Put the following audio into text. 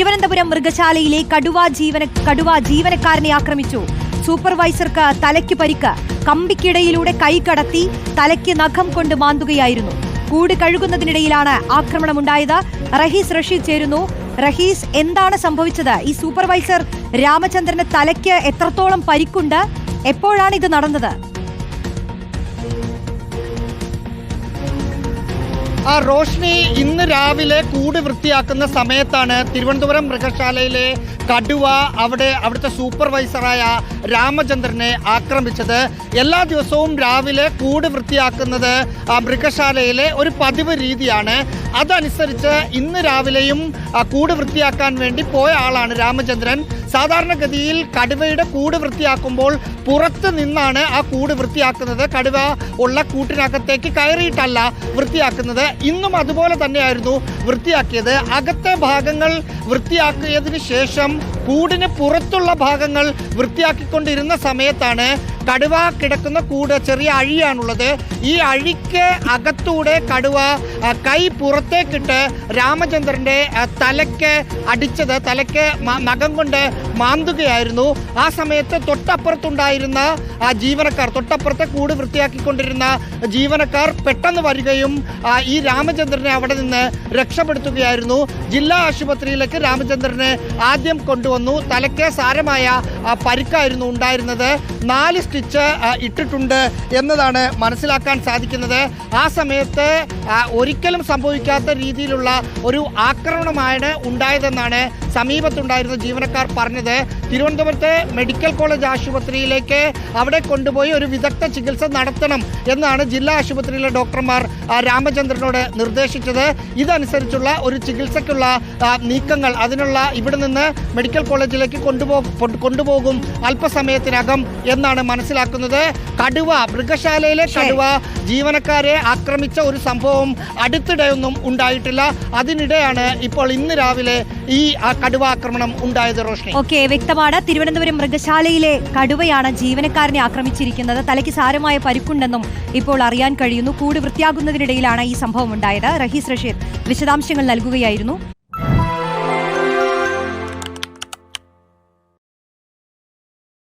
തിരുവനന്തപുരം മൃഗശാലയിലെ കടുവ ജീവന കടുവ ജീവനക്കാരനെ ആക്രമിച്ചു. സൂപ്പർവൈസർക്ക് തലയ്ക്ക് പരിക്ക്. കമ്പിക്കിടയിലൂടെ കൈ കടത്തി തലയ്ക്ക് നഖം കൊണ്ട് മാന്തുകയായിരുന്നു. കൂട് കഴുകുന്നതിനിടയിലാണ് ആക്രമണമുണ്ടായത്. റഹീസ് റഷീദ് ചേരുന്നു. റഹീസ് എന്താണ് സംഭവിച്ചത്? ഈ സൂപ്പർവൈസർ രാമചന്ദ്രന് തലയ്ക്ക് എത്രത്തോളം പരിക്കുണ്ട്? എപ്പോഴാണ് ഇത് നടന്നത്? ആ റോഷ്നി ഇന്ന് രാവിലെ കൂട് വൃത്തിയാക്കുന്ന സമയത്താണ് തിരുവനന്തപുരം മൃഗശാലയിലെ കടുവ അവിടെ അവിടുത്തെ സൂപ്പർവൈസറായ രാമചന്ദ്രനെ ആക്രമിച്ചത്. എല്ലാ ദിവസവും രാവിലെ കൂട് വൃത്തിയാക്കുന്നത് മൃഗശാലയിലെ ഒരു പതിവ് രീതിയാണ്. അതനുസരിച്ച് ഇന്ന് രാവിലെയും കൂട് വൃത്തിയാക്കാൻ വേണ്ടി പോയ ആളാണ് രാമചന്ദ്രൻ. സാധാരണഗതിയിൽ കടുവയുടെ കൂട് വൃത്തിയാക്കുമ്പോൾ പുറത്ത് നിന്നാണ് ആ കൂട് വൃത്തിയാക്കുന്നത്. കടുവ ഉള്ള കൂട്ടിനകത്തേക്ക് കയറിയിട്ടല്ല വൃത്തിയാക്കുന്നത്. ഇന്നും അതുപോലെ തന്നെയായിരുന്നു വൃത്തിയാക്കിയത്. അകത്തെ ഭാഗങ്ങൾ വൃത്തിയാക്കിയതിന് ശേഷം കൂടിന് പുറത്തുള്ള ഭാഗങ്ങൾ വൃത്തിയാക്കിക്കൊണ്ടിരുന്ന സമയത്താണ് കടുവ കിടക്കുന്ന കൂട് ചെറിയ അഴിയാണുള്ളത്. ഈ അഴിക്ക് അകത്തൂടെ കടുവ കൈ പുറത്തേക്കിട്ട് രാമചന്ദ്രന്റെ ആ, തലയ്ക്ക് അടിച്ചത് തലയ്ക്ക് നഖം കൊണ്ട് മാന്തുകയായിരുന്നു. ആ സമയത്ത് തൊട്ടപ്പുറത്തുണ്ടായിരുന്ന ആ ജീവനക്കാർ തൊട്ടപ്പുറത്തെ കൂട് വൃത്തിയാക്കിക്കൊണ്ടിരുന്ന ജീവനക്കാർ പെട്ടെന്ന് വരികയും ഈ രാമചന്ദ്രനെ അവിടെ നിന്ന് രക്ഷപ്പെടുത്തുകയായിരുന്നു. ജില്ലാ ആശുപത്രിയിലേക്ക് രാമചന്ദ്രനെ ആദ്യം കൊണ്ടുവന്നു തലയ്ക്ക് സാരമായ പരിക്കായിരുന്നു ഉണ്ടായിരുന്നത്. നാല് സ്റ്റിച്ച് ഇട്ടിട്ടുണ്ട് എന്നതാണ് മനസ്സിലാക്കാൻ സാധിക്കുന്നത്. ആ സമയത്ത് ഒരിക്കലും സംഭവിക്കാത്ത രീതിയിലുള്ള ഒരു ആക്രമണമാണ് ഉണ്ടായതെന്നാണ് സമീപത്തുണ്ടായിരുന്ന ജീവനക്കാർ പറഞ്ഞത്. തിരുവനന്തപുരത്തെ മെഡിക്കൽ കോളേജ് ആശുപത്രിയിലേക്ക് അവിടെ കൊണ്ടുപോയി ഒരു വിദഗ്ധ ചികിത്സ നടത്തണം എന്നാണ് ജില്ലാ ആശുപത്രിയിലെ ഡോക്ടർമാർ രാമചന്ദ്രനോട് നിർദ്ദേശിച്ചത്. ഇതനുസരിച്ചുള്ള ഒരു ചികിത്സയ്ക്കുള്ള നീക്കങ്ങൾ അതിനുള്ള ഇവിടെ നിന്ന് മെഡിക്കൽ കോളേജിലേക്ക് കൊണ്ടുപോ കൊണ്ടുപോകും അല്പസമയത്തിനകം എന്നാണ് മനസ്സിലാക്കുന്നത്. കടുവ മൃഗശാലയിലെ കടുവ ജീവനക്കാരെ ആക്രമിച്ച ഒരു സംഭവം അടുത്തിടെയൊന്നും ഉണ്ടായിട്ടില്ല. അതിനിടെയാണ് ഇപ്പോൾ ഇന്ന് രാവിലെ ഈ കടുവ ആക്രമണം ഉണ്ടായത് റോഷ്നി. ഓക്കെ വ്യക്തമാണ്. തിരുവനന്തപുരം മൃഗശാലയിലെ കടുവയാണ് ജീവനക്കാരനെ ആക്രമിച്ചിരിക്കുന്നത്. തലയ്ക്ക് സാരമായ പരിക്കുണ്ടെന്നും ഇപ്പോൾ അറിയാൻ കഴിയുന്നു. കൂട് വൃത്തിയാകുന്നതിനിടയിലാണ് ഈ സംഭവം ഉണ്ടായത്. റഹീസ് റഷീദ് വിശദാംശങ്ങൾ നൽകുകയായിരുന്നു.